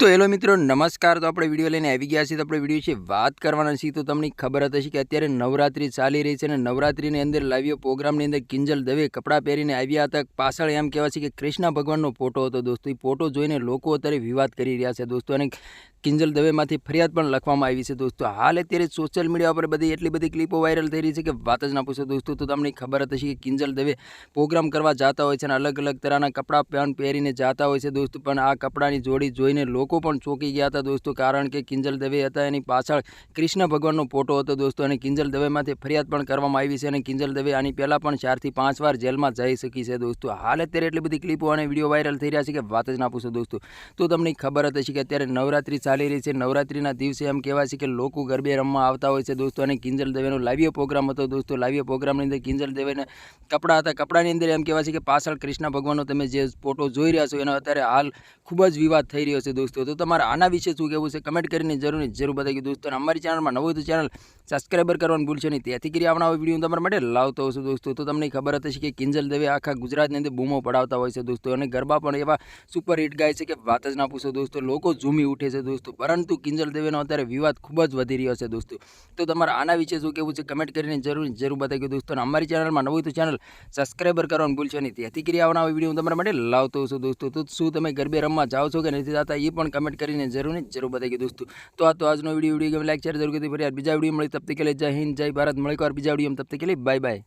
તો હેલો મિત્રો, નમસ્કાર. તો આપણે વીડિયો લઈને આવી ગયા છીએ. તો આપણે વીડિયો છે વાત કરવાના છીએ. તો તમને ખબર હતી કે અત્યારે નવરાત્રિ ચાલી રહી છે અને નવરાત્રિની અંદર લાવ્યો પ્રોગ્રામની અંદર કિંજલ દવે કપડાં પહેરીને આવ્યા હતા. પાછળ એમ કહેવાય છે કે કૃષ્ણ ભગવાનનો ફોટો હતો દોસ્તો. એ ફોટો જોઈને લોકો અત્યારે વિવાદ કરી રહ્યા છે દોસ્તો અને કિંજલ દવેમાંથી ફરિયાદ પણ લખવામાં આવી છે દોસ્તો. હાલ અત્યારે સોશિયલ મીડિયા પર બધી એટલી બધી ક્લિપો વાયરલ થઈ રહી છે કે વાત જ ના પૂછો દોસ્તો. તો તમને ખબર હતી કે કિંજલ દવે પ્રોગ્રામ કરવા જતા હોય છે અને અલગ અલગ તરહના કપડાં પેન પહેરીને જતા હોય છે દોસ્તો. પણ આ કપડાની જોડી જોઈને લોકો પણ ચોંકી ગયા હતા દોસ્તો, કારણ કે કિંજલ દવે હતા એની પાછળ કૃષ્ણ ભગવાનનો ફોટો હતો દોસ્તો, અને કિંજલ દવેમાંથી ફરિયાદ પણ કરવામાં આવી છે, અને કિંજલ દવે આની પહેલાં પણ ચારથી પાંચ વાર જેલમાં જઈ શકી છે દોસ્તો. હાલ અત્યારે એટલી બધી ક્લિપો અને વીડિયો વાયરલ થઈ રહ્યા છે કે વાત જ ના પૂછો દોસ્તો. તો તમને ખબર હતી કે અત્યારે નવરાત્રિ ચાલી રહી છે, નવરાત્રિના દિવસે એમ કહેવાય છે કે લોકો ગરબે રમવા આવતા હોય છે દોસ્તો, અને કિંજલ દવેનો લાવ્યો પ્રોગ્રામ હતો દોસ્તો. લાવ્યો પ્રોગ્રામની અંદર કિંજલ દવેને કપડાં હતા, કપડાની અંદર એમ કહેવાય છે કે પાછળ કૃષ્ણ ભગવાનનો તમે જે ફોટો જોઈ રહ્યા છો, એનો અત્યારે હાલ ખૂબ જ વિવાદ થઈ રહ્યો છે દોસ્તો. તો તમારે આના વિશે શું કહેવું છે? કમેન્ટ કરીને જરૂર જરૂર બતાવી દોસ્તો. અમારી ચેનલમાં નવું તો ચેનલ સબસ્ક્રાઈબર કરવાનું ભૂલશો નહીં. તેથી કરી આવનાર વીડિયો તમારા માટે લાવતો હશે દોસ્તો. તો તમને ખબર હતી કે કિંજલ દવે આખા ગુજરાતની અંદર બૂમો પડાવતા હોય છે દોસ્તો. અને ગરબા પણ એવા સુપર હિટ ગાય છે કે વાત જ ના પૂછો દોસ્તો. લોકો ઝૂમી ઉઠે છે દોસ્તો. પરંતુ કિંજલ દવેનો અત્યારે વિવાદ ખૂબ જ વધી રહ્યો છે દોસ્તો. તો તમારે આના વિશે શું કહેવું છે? કમેન્ટ કરીને જરૂર જરૂર બતાવી દોસ્તો. અને અમારી ચેનલમાં નવું તો ચેનલ સબસ્ક્રાઈબર કરવાનું ભૂલશો નહીં. તેથી કરી આવનાર વીડિયો તમારા માટે લાવતો છું દોસ્તો. તો શું તમે ગરબે રમવા જાઓ છો કે નથી જતા? એ પણ પણ કમેન્ટ કરીને જરૂર ને જરૂર બતાવી દોસ્તો. તો આ તો આજનો વીડિયો વીડિયો ગમે લાઈક શેર જરૂર કરી ફરી બીજા વીડિયો મળી તબ તક કે જય હિન્દ, જય ભારત. મળી એકવાર બીજા વીડિયો તબ તક કે બાય બાય